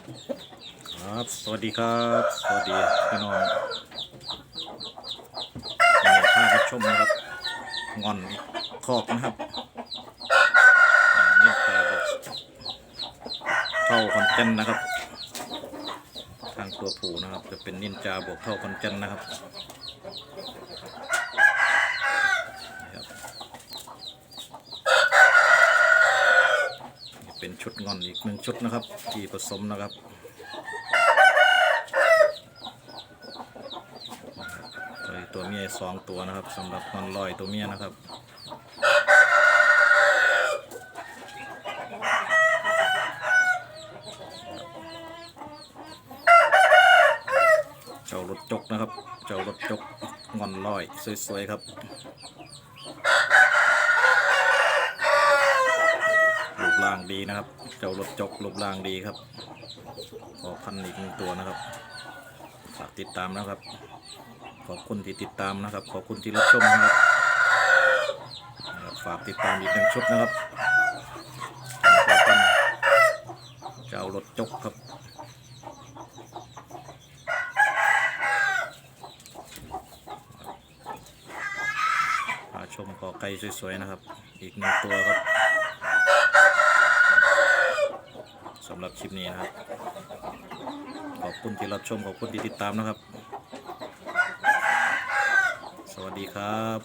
ครับ สวัสดีครับ สวัสดีพี่น้องมีภาพชมนะครับ งอนคอกนะครับเนี่ยแต่บอกเท่าคอนเจนนะครับ ทางตัวผูนะครับ จะเป็นนินจาบวกเท่าคอนเจนนะครับนี่ครับนี่ เป็นชุดงอนอีกหนึ่งชุดนะครับ ที่ผสมนะครับตัวตัวเมียสองตัวนะครับสำหรับนอนลอยตัวเมียนะครับเจ้ารถจกนะครับ เจ้ารถจกงอนลอยสวยๆครับ รูปร่างดีนะครับ เจ้ารถจกรูปร่างดีครับขอพันอีกหนึ่งตัวนะครับ ฝากติดตามนะครับ ขอบคุณที่ติดตามนะครับ ขอบคุณที่รับชมนะครับ ฝากติดตามอีกหนึ่งชุดนะครับขอพันเจ้ารถจกครับชมกอไก่สวยๆนะครับ อีกหนึ่งตัวครับ คลิปนี้นะครับ ขอบคุณที่รับชมขอบคุณที่ติดตามนะครับ สวัสดีครับ